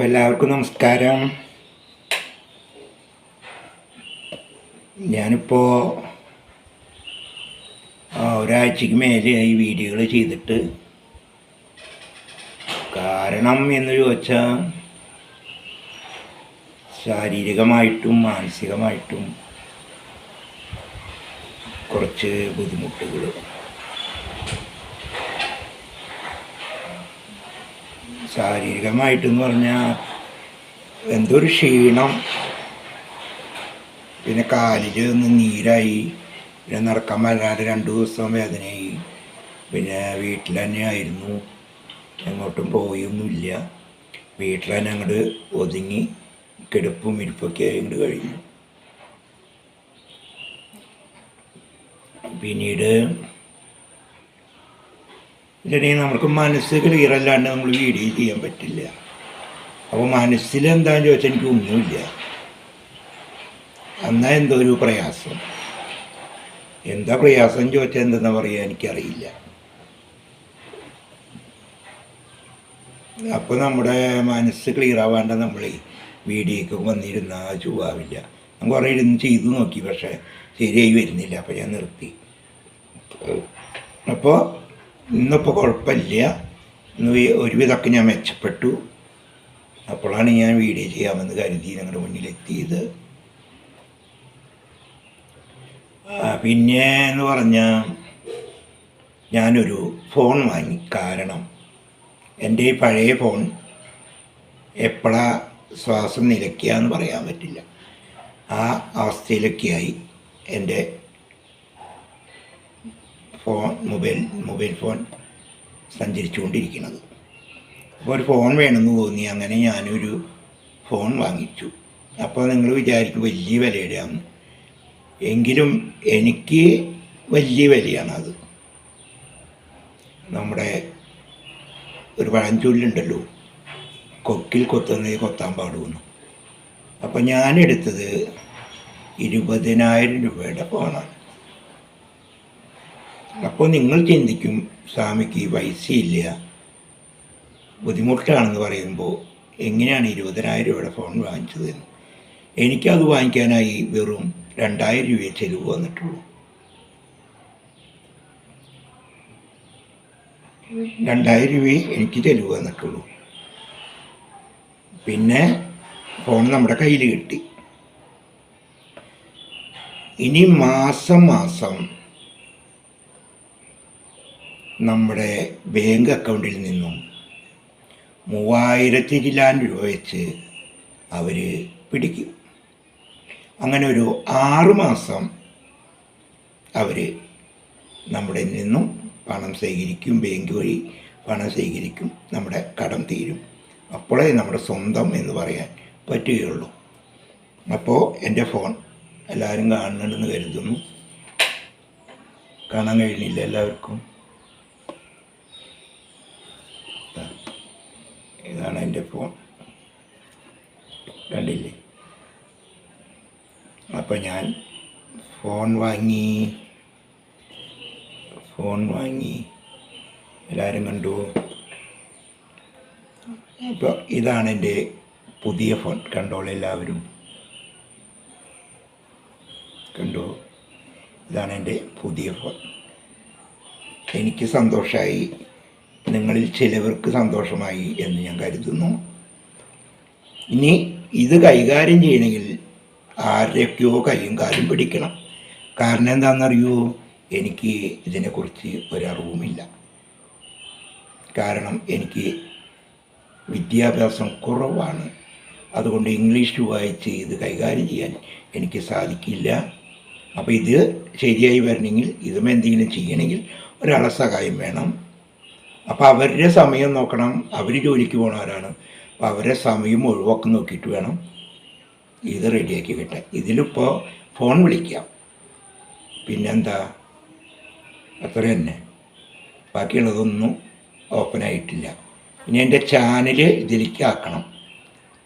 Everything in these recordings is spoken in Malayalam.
അപ്പോൾ എല്ലാവർക്കും നമസ്കാരം. ഞാനിപ്പോൾ ഒരാഴ്ചക്ക് മേലെയായി വീഡിയോകൾ ചെയ്തിട്ട് കാരണം എന്ന് ചോദിച്ചാൽ ശാരീരികമായിട്ടും മാനസികമായിട്ടും കുറച്ച് ബുദ്ധിമുട്ടുകൾ ശാരീരികമായിട്ടെന്ന് പറഞ്ഞാൽ എന്തൊരു ക്ഷീണം. പിന്നെ കാലിൽ ഒന്ന് നീരായി. പിന്നെ നടക്കാൻ വരാതെ രണ്ട് ദിവസം വേദനയായി. പിന്നെ വീട്ടിൽ തന്നെ ആയിരുന്നു. എങ്ങോട്ടും പോയൊന്നുമില്ല. വീട്ടിൽ തന്നെ അങ്ങോട്ട് ഒതുങ്ങി കിടപ്പും ഇരിപ്പൊക്കെ അങ്ങോട്ട് കഴിഞ്ഞു. പിന്നീട് ഇല്ലെങ്കിൽ നമുക്ക് മനസ്സ് ക്ലിയർ അല്ലാണ്ട് നമ്മൾ വീഡിയോ ചെയ്യാൻ പറ്റില്ല. അപ്പോൾ മനസ്സിൽ എന്താണെന്ന് ചോദിച്ചാൽ എനിക്ക് ഒന്നുമില്ല. എന്നാ എന്തോ ഒരു പ്രയാസം. എന്താ പ്രയാസം ചോദിച്ചാൽ എന്തെന്നാ പറയുക എനിക്കറിയില്ല. അപ്പോൾ നമ്മുടെ മനസ്സ് ക്ലിയർ ആവാണ്ട് നമ്മൾ വീഡിയോക്ക് വന്നിരുന്ന ചുവാവില്ല ഞാൻ കുറേ ഇരുന്ന് ചെയ്തു നോക്കി പക്ഷേ ശരിയായി വരുന്നില്ല. അപ്പോൾ ഞാൻ നിർത്തി. അപ്പോൾ ഇന്നിപ്പോൾ കുഴപ്പമില്ല. ഇന്ന് ഒരുവിധമൊക്കെ ഞാൻ മെച്ചപ്പെട്ടു. അപ്പോഴാണ് ഞാൻ വീഡിയോ ചെയ്യാമെന്ന് കരുതി ഞങ്ങളുടെ മുന്നിലെത്തിയത്. പിന്നെ എന്ന് പറഞ്ഞാൽ ഞാനൊരു ഫോൺ വാങ്ങി. കാരണം എന്റെ ഈ പഴയ ഫോൺ എപ്പോഴാ ശ്വാസം നിലയ്ക്കുക എന്ന് പറയാൻ പറ്റില്ല. ആ അവസ്ഥയിലൊക്കെയായി എന്റെ ഫോൺ മൊബൈൽ മൊബൈൽ ഫോൺ സഞ്ചരിച്ചുകൊണ്ടിരിക്കുന്നത്. അപ്പോൾ ഒരു ഫോൺ വേണമെന്ന് തോന്നി. അങ്ങനെ ഞാനൊരു ഫോൺ വാങ്ങിച്ചു. അപ്പോൾ നിങ്ങൾ വിചാരിക്കും വലിയ വിലയുടെയാണ് എങ്കിലും എനിക്ക് വലിയ വിലയാണ് അത് നമ്മുടെ ഒരു പഴഞ്ചൊല്ലുണ്ടല്ലോ. കൊക്കിൽ കൊത്തുന്നത് കൊത്താൻ പാടുമെന്ന് അപ്പോൾ ഞാനെടുത്തത് ഇരുപതിനായിരം രൂപയുടെ ഫോണാണ്. അപ്പോൾ നിങ്ങൾ ചിന്തിക്കും സ്വാമിക്ക് പൈസയില്ല. ബുദ്ധിമുട്ടാണെന്ന് പറയുമ്പോൾ എങ്ങനെയാണ് ഇരുപതിനായിരം രൂപയുടെ ഫോൺ വാങ്ങിച്ചത് എന്ന് എനിക്കത് വാങ്ങിക്കാനായി വെറും രണ്ടായിരം രൂപയെ ചെലവ് വന്നിട്ടുള്ളൂ. രണ്ടായിരം രൂപയെ എനിക്ക് ചെലവ് വന്നിട്ടുള്ളൂ. പിന്നെ ഫോൺ നമ്മുടെ കയ്യിൽ കിട്ടി. ഇനി മാസം മാസം നമ്മുടെ ബാങ്ക് അക്കൗണ്ടിൽ നിന്നും മൂവായിരത്തി ചില്ലാൻ രൂപ വെച്ച് അവർ പിടിക്കും. അങ്ങനെ ഒരു ആറുമാസം അവർ നമ്മുടെ നിന്നും പണം സ്വീകരിക്കും ബാങ്ക് വഴി പണം സ്വീകരിക്കും നമ്മുടെ കടം തീരും. അപ്പോഴേ നമ്മുടെ സ്വന്തം എന്ന് പറയാൻ പറ്റുകയുള്ളൂ. അപ്പോൾ എന്റെ ഫോൺ എല്ലാവരും കാണുന്നുണ്ടെന്ന് കരുതുന്നു. കാണാൻ കഴിഞ്ഞില്ല എല്ലാവർക്കും. ഇതാണ് എന്റെ ഫോൺ കണ്ടില്ലേ? അപ്പോൾ ഞാൻ ഫോൺ വാങ്ങി ഫോൺ വാങ്ങി. എല്ലാവരും കണ്ടു. അപ്പോൾ ഇതാണ് എന്റെ പുതിയ ഫോൺ. കണ്ടോൾ എല്ലാവരും. കണ്ടു. ഇതാണ് എന്റെ പുതിയ ഫോൺ. എനിക്ക് സന്തോഷമായി. നിങ്ങളിൽ ചിലവർക്ക് സന്തോഷമായി എന്ന് ഞാൻ കരുതുന്നു. ഇനി ഇത് കൈകാര്യം ചെയ്യണമെങ്കിൽ ആരുടെയൊക്കെയോ കൈയും കാലും പിടിക്കണം. കാരണം എന്താണെന്നറിയോ? എനിക്ക് ഇതിനെക്കുറിച്ച് ഒരറിവുമില്ല. കാരണം എനിക്ക് വിദ്യാഭ്യാസം കുറവാണ്. അതുകൊണ്ട് ഇംഗ്ലീഷ് വായിച്ച് ഇത് കൈകാര്യം ചെയ്യാൻ എനിക്ക് സാധിക്കില്ല. അപ്പോൾ ഇത് ശരിയായി വരണമെങ്കിൽ ഇതും എന്തെങ്കിലും ചെയ്യണമെങ്കിൽ ഒരാളെ സഹായം വേണം. അപ്പോൾ അവരുടെ സമയം നോക്കണം. അവർ ജോലിക്ക് പോണവരാണ്. അപ്പോൾ അവരുടെ സമയം ഒഴിവാക്കി നോക്കിയിട്ട് വേണം ഇത് റെഡിയാക്കി കിട്ടാൻ. ഇതിലിപ്പോൾ ഫോൺ വിളിക്കാം. പിന്നെന്താ? അത്ര തന്നെ. ബാക്കിയുള്ളതൊന്നും ഓപ്പൺ ആയിട്ടില്ല. ഇനി എന്റെ ചാനൽ ഇതിലേക്ക് ആക്കണം.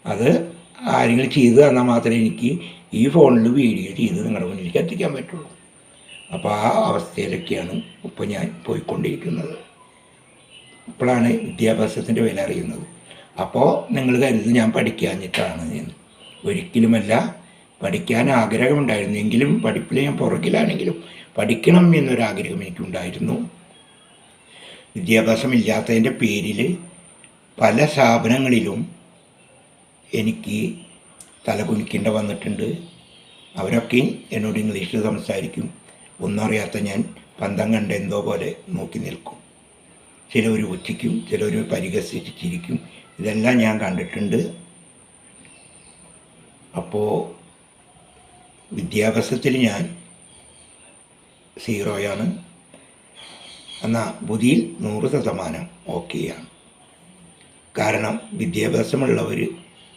അത് ആരെങ്കിലും ചെയ്തു തന്നാൽ മാത്രമേ എനിക്ക് ഈ ഫോണിൽ വീഡിയോ ചെയ്ത് നിങ്ങളുടെ മുന്നിലേക്ക് എത്തിക്കാൻ പറ്റുള്ളൂ. അപ്പോൾ ആ അവസ്ഥയിലൊക്കെയാണ് ഇപ്പോൾ ഞാൻ പോയിക്കൊണ്ടിരിക്കുന്നത്. ഇപ്പോഴാണ് വിദ്യാഭ്യാസത്തിന്റെ വില അറിയുന്നത്. അപ്പോൾ നിങ്ങൾ കരുത് ഞാൻ പഠിക്കാഞ്ഞിട്ടാണ് എന്ന്. ഒരിക്കലുമല്ല പഠിക്കാൻ ആഗ്രഹമുണ്ടായിരുന്നു എങ്കിലും പഠിപ്പിൽ ഞാൻ പുറകിലാണെങ്കിലും പഠിക്കണം എന്നൊരാഗ്രഹം എനിക്കുണ്ടായിരുന്നു. വിദ്യാഭ്യാസമില്ലാത്തതിന്റെ പേരിൽ പല സ്ഥാപനങ്ങളിലും എനിക്ക് തലകുനിക്കേണ്ട വന്നിട്ടുണ്ട്. അവരൊക്കെ എന്നോട് ഇംഗ്ലീഷിൽ സംസാരിക്കും. ഒന്നും അറിയാത്ത ഞാൻ പന്തം കണ്ട എന്തോ പോലെ നോക്കി നിൽക്കും. ചിലവർ ഉച്ചിക്കും ചിലവർ പരിഹസിച്ച് ചിരിക്കും ഇതെല്ലാം ഞാൻ കണ്ടിട്ടുണ്ട്. അപ്പോൾ വിദ്യാഭ്യാസത്തിൽ ഞാൻ സീറോയാണ്. എന്നാൽ ബുദ്ധിയിൽ നൂറ് ശതമാനം ഓക്കെയാണ്. കാരണം വിദ്യാഭ്യാസമുള്ളവർ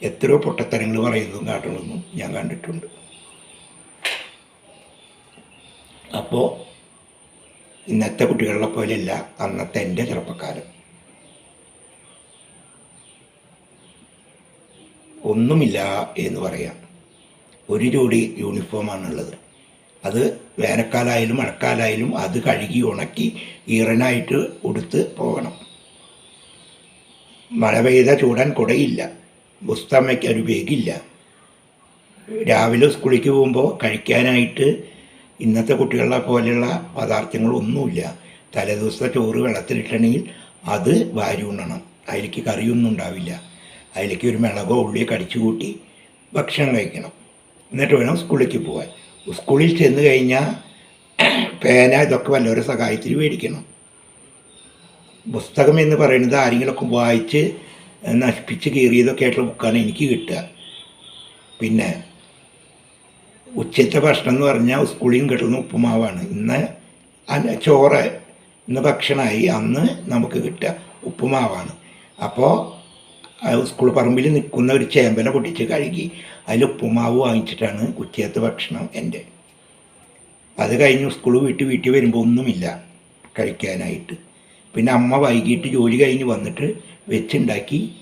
എത്രയോ പൊട്ടത്തരങ്ങൾ പറയുന്നതും കാട്ടുള്ളതും ഞാൻ കണ്ടിട്ടുണ്ട്. അപ്പോൾ ഇന്നത്തെ കുട്ടികളെ പോലെയല്ല അന്നത്തെ എന്റെ ചെറുപ്പക്കാലം ഒന്നുമില്ല എന്ന് പറയാം. ഒരു ജോഡി യൂണിഫോമാണുള്ളത് അത് വേനൽക്കാലായാലും മഴക്കാലായാലും അത് കഴുകി ഉണക്കി ഈറനായിട്ട് ഉടുത്ത് പോകണം. മഴ പെയ്ത ചൂടാൻ കുടയില്ല. പുസ്തകം വയ്ക്കാൻ ഒരു ബേഗില്ല രാവിലെ സ്കൂളിലേക്ക് പോകുമ്പോൾ കഴിക്കാനായിട്ട് ഇന്നത്തെ കുട്ടികളെ പോലെയുള്ള പദാർത്ഥങ്ങളൊന്നുമില്ല. തലേദിവസത്തെ ചോറ് വെള്ളത്തിലിട്ടണമെങ്കിൽ അത് വാരി ഉണ്ണണം. അതിലേക്ക് കറിയൊന്നും ഉണ്ടാവില്ല. അതിലേക്ക് ഒരു മിളകോ ഉള്ളിയോ കടിച്ചു കൂട്ടി ഭക്ഷണം കഴിക്കണം. എന്നിട്ട് വേണം സ്കൂളിലേക്ക് പോകാൻ സ്കൂളിൽ ചെന്ന് കഴിഞ്ഞാൽ പേന ഇതൊക്കെ വല്ലവരുടെ സഹായത്തിൽ മേടിക്കണം. പുസ്തകം എന്ന് പറയുന്നത് ആരെങ്കിലുമൊക്കെ വായിച്ച് നശിപ്പിച്ച് കീറിയതൊക്കെ ആയിട്ടുള്ള ബുക്കാണ് എനിക്ക് കിട്ടുക. പിന്നെ ഉച്ചത്തെ ഭക്ഷണം എന്ന് പറഞ്ഞാൽ സ്കൂളിൽ നിന്ന് കിട്ടുന്ന ഉപ്പുമാവാണ്. ഇന്ന് ചോറ് ഇന്ന് ഭക്ഷണമായി. അന്ന് നമുക്ക് കിട്ടുക ഉപ്പുമാവാണ്. അപ്പോൾ സ്കൂൾ പറമ്പിൽ നിൽക്കുന്ന ഒരു ചേമ്പനെ പൊട്ടിച്ച് കഴുകി അതിൽ ഉപ്പുമാവ് വാങ്ങിച്ചിട്ടാണ് ഉച്ചയത്തെ ഭക്ഷണം എന്റെ. അത് കഴിഞ്ഞ് സ്കൂൾ വീട്ടിൽ വീട്ടിൽ വരുമ്പോൾ ഒന്നുമില്ല കഴിക്കാനായിട്ട്. പിന്നെ അമ്മ വൈകിട്ട് ജോലി കഴിഞ്ഞ് വന്നിട്ട് വെച്ചുണ്ടാക്കി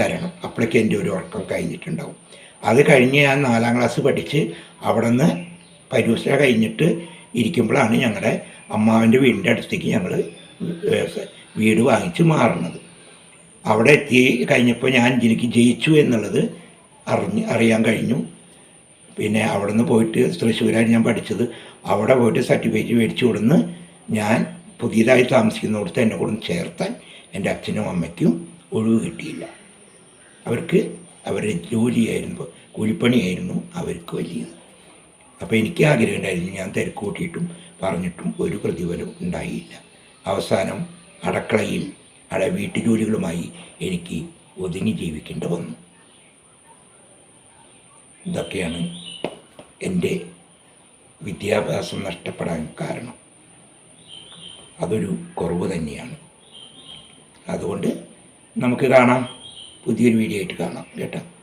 തരണം. അപ്പോഴേക്ക് എന്റെ ഒരു ഉറക്കം കഴിഞ്ഞിട്ടുണ്ടാവും. അത് കഴിഞ്ഞ് ഞാൻ നാലാം ക്ലാസ് പഠിച്ച് അവിടെ നിന്ന് പരീക്ഷ കഴിഞ്ഞിട്ട് ഇരിക്കുമ്പോഴാണ് ഞങ്ങളുടെ അമ്മാവന്റെ വീടിന്റെ അടുത്തേക്ക് ഞങ്ങൾ വീട് വാങ്ങിച്ച് മാറുന്നത്. അവിടെ എത്തി കഴിഞ്ഞപ്പോൾ ഞാൻ എനിക്ക് ജയിച്ചു എന്നുള്ളത് അറിഞ്ഞ് അറിയാൻ കഴിഞ്ഞു. പിന്നെ അവിടെ നിന്ന് പോയിട്ട് തൃശ്ശൂരാണ് ഞാൻ പഠിച്ചത്. അവിടെ പോയിട്ട് സർട്ടിഫിക്കറ്റ് മേടിച്ചു കൊടുന്ന് ഞാൻ പുതിയതായി താമസിക്കുന്നിടത്ത് എന്നെ കൂടെ ചേർത്താൻ എന്റെ അച്ഛനും അമ്മയ്ക്കും ഒഴിവ് കിട്ടിയില്ല. അവർക്ക് അവരുടെ ജോലിയായിരുന്നു കൂലിപ്പണിയായിരുന്നു അവർക്ക് വലിയത്. അപ്പോൾ എനിക്ക് ആഗ്രഹം ഉണ്ടായിരുന്നു ഞാൻ തിരക്ക് കൂട്ടിയിട്ടും പറഞ്ഞിട്ടും ഒരു പ്രതിഫലം ഉണ്ടായില്ല. അവസാനം അടക്കളയിൽ അട വീട്ടുജോലികളുമായി എനിക്ക് ഒതുങ്ങി ജീവിക്കേണ്ടി വന്നു. ഇതൊക്കെയാണ് എന്റെ വിദ്യാഭ്യാസം നഷ്ടപ്പെടാൻ കാരണം. അതൊരു കുറവ് തന്നെയാണ്. അതുകൊണ്ട് നമുക്ക് കാണാം. പുതിയൊരു വീഡിയോ ആയിട്ട് കാണാം. കേട്ടോ.